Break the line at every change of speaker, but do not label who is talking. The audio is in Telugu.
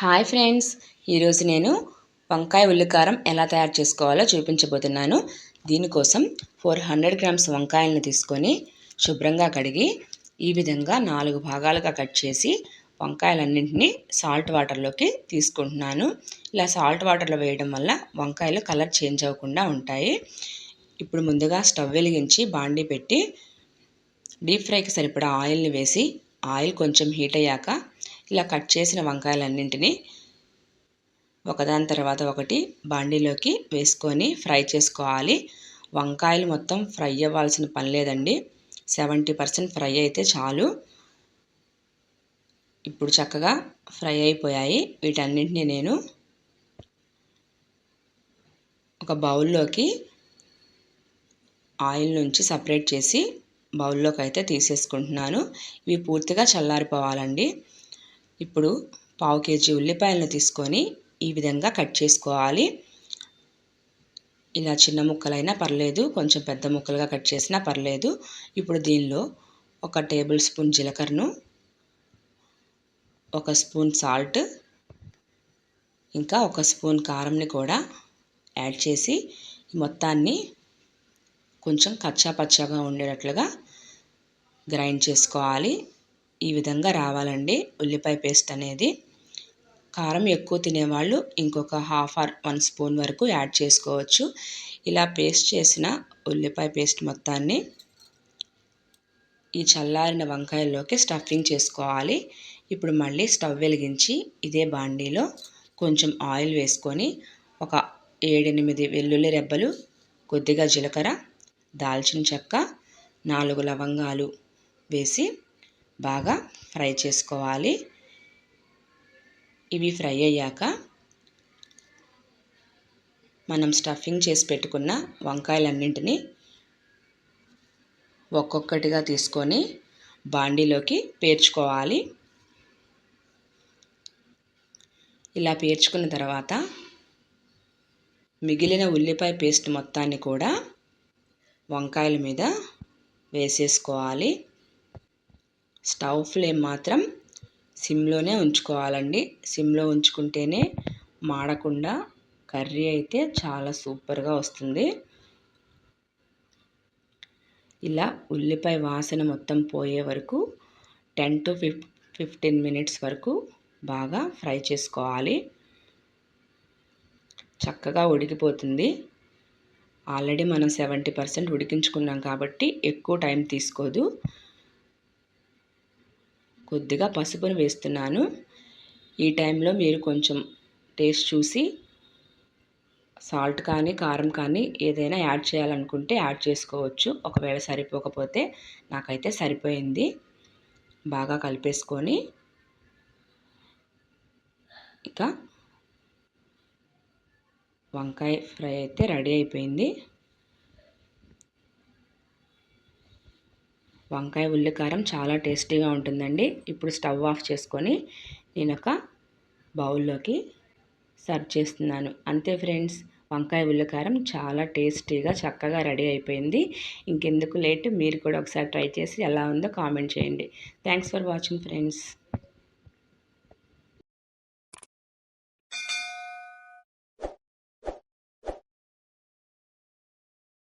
హాయ్ ఫ్రెండ్స్ ఈరోజు నేను వంకాయ ఉల్లికారం ఎలా తయారు చేసుకోవాలో చూపించబోతున్నాను. దీనికోసం ఫోర్ హండ్రెడ్ గ్రామ్స్ వంకాయలను తీసుకొని శుభ్రంగా కడిగి ఈ విధంగా నాలుగు భాగాలుగా కట్ చేసి వంకాయలన్నింటినీ సాల్ట్ వాటర్లోకి తీసుకుంటున్నాను. ఇలా సాల్ట్ వాటర్లో వేయడం వల్ల వంకాయలు కలర్ చేంజ్ అవ్వకుండా ఉంటాయి. ఇప్పుడు ముందుగా స్టవ్ వెలిగించి బాండీ పెట్టి డీప్ ఫ్రైకి సరిపడా ఆయిల్ని వేసి ఆయిల్ కొంచెం హీట్ అయ్యాక ఇలా కట్ చేసిన వంకాయలన్నింటినీ ఒకదాని తర్వాత ఒకటి బాండీలోకి వేసుకొని ఫ్రై చేసుకోవాలి. వంకాయలు మొత్తం ఫ్రై అవ్వాల్సిన పని లేదండి. సెవెంటీ పర్సెంట్ ఫ్రై అయితే చాలు. ఇప్పుడు చక్కగా ఫ్రై అయిపోయాయి. వీటన్నింటినీ నేను ఒక బౌల్లోకి ఆయిల్ నుంచి సపరేట్ చేసి బౌల్లోకి అయితే తీసేసుకుంటున్నాను. ఇవి పూర్తిగా చల్లారిపోవాలండి. ఇప్పుడు పావు కేజీ ఉల్లిపాయలను తీసుకొని ఈ విధంగా కట్ చేసుకోవాలి. ఇలా చిన్న ముక్కలైనా పర్లేదు కొంచెం పెద్ద ముక్కలుగా కట్ చేసినా పర్లేదు. ఇప్పుడు దీనిలో ఒక టేబుల్ స్పూన్ జీలకర్రను ఒక స్పూన్ సాల్ట్ ఇంకా ఒక స్పూన్ కారంని కూడా యాడ్ చేసి మొత్తాన్ని కొంచెం కచ్చా పచ్చాగా ఉండేటట్లుగా గ్రైండ్ చేసుకోవాలి. ఈ విధంగా రావాలండి. ఉల్లిపాయ పేస్ట్ అనేది కారం ఎక్కువ తినేవాళ్ళు ఇంకొక హాఫ్ ఆర్ వన్ స్పూన్ వరకు యాడ్ చేసుకోవచ్చు. ఇలా పేస్ట్ చేసిన ఉల్లిపాయ పేస్ట్ మొత్తాన్ని ఈ చల్లారిన వంకాయల్లోకి స్టఫింగ్ చేసుకోవాలి. ఇప్పుడు మళ్ళీ స్టవ్ వెలిగించి ఇదే బాండీలో కొంచెం ఆయిల్ వేసుకొని ఒక ఏడెనిమిది వెల్లుల్లి రెబ్బలు కొద్దిగా జీలకర్ర దాల్చిన చెక్క నాలుగు లవంగాలు వేసి బాగా ఫ్రై చేసుకోవాలి. ఇవి ఫ్రై అయ్యాక మనం స్టఫింగ్ చేసి పెట్టుకున్న వంకాయలన్నింటినీ ఒక్కొక్కటిగా తీసుకొని బాండీలోకి పేర్చుకోవాలి. ఇలా పేర్చుకున్న తర్వాత మిగిలిన ఉల్లిపాయ పేస్ట్ మొత్తాన్ని కూడా వంకాయల మీద వేసేసుకోవాలి. స్టవ్ ఫ్లేమ్ మాత్రం సిమ్లోనే ఉంచుకోవాలండి. సిమ్లో ఉంచుకుంటేనే మాడకుండా కర్రీ అయితే చాలా సూపర్గా వస్తుంది. ఇలా ఉల్లిపాయ వాసన మొత్తం పోయే వరకు ten to fif fifteen minutes వరకు బాగా ఫ్రై చేసుకోవాలి. చక్కగా ఉడికిపోతుంది. ఆల్రెడీ మనం సెవెంటీ పర్సెంట్ ఉడికించుకున్నాం కాబట్టి ఎక్కువ టైం తీసుకోదు. కొద్దిగా పసుపును వేస్తున్నాను. ఈ టైంలో మీరు కొంచెం టేస్ట్ చూసి సాల్ట్ కానీ కారం కానీ ఏదైనా యాడ్ చేయాలనుకుంటే యాడ్ చేసుకోవచ్చు. ఒకవేళ సరిపోకపోతే నాకైతే సరిపోయింది. బాగా కలిపేసుకొని ఇక వంకాయ ఫ్రై అయితే రెడీ అయిపోయింది. వంకాయ ఉల్లికారం చాలా టేస్టీగా ఉంటుందండి. ఇప్పుడు స్టవ్ ఆఫ్ చేసుకొని నేను ఒక బౌల్లోకి సర్వ్ చేస్తున్నాను. అంతే ఫ్రెండ్స్ వంకాయ ఉల్లికారం చాలా టేస్టీగా చక్కగా రెడీ అయిపోయింది. ఇంకెందుకు లేట్? మీరు కూడా ఒకసారి ట్రై చేసి ఎలా ఉందో కామెంట్ చేయండి. Thanks for watching friends.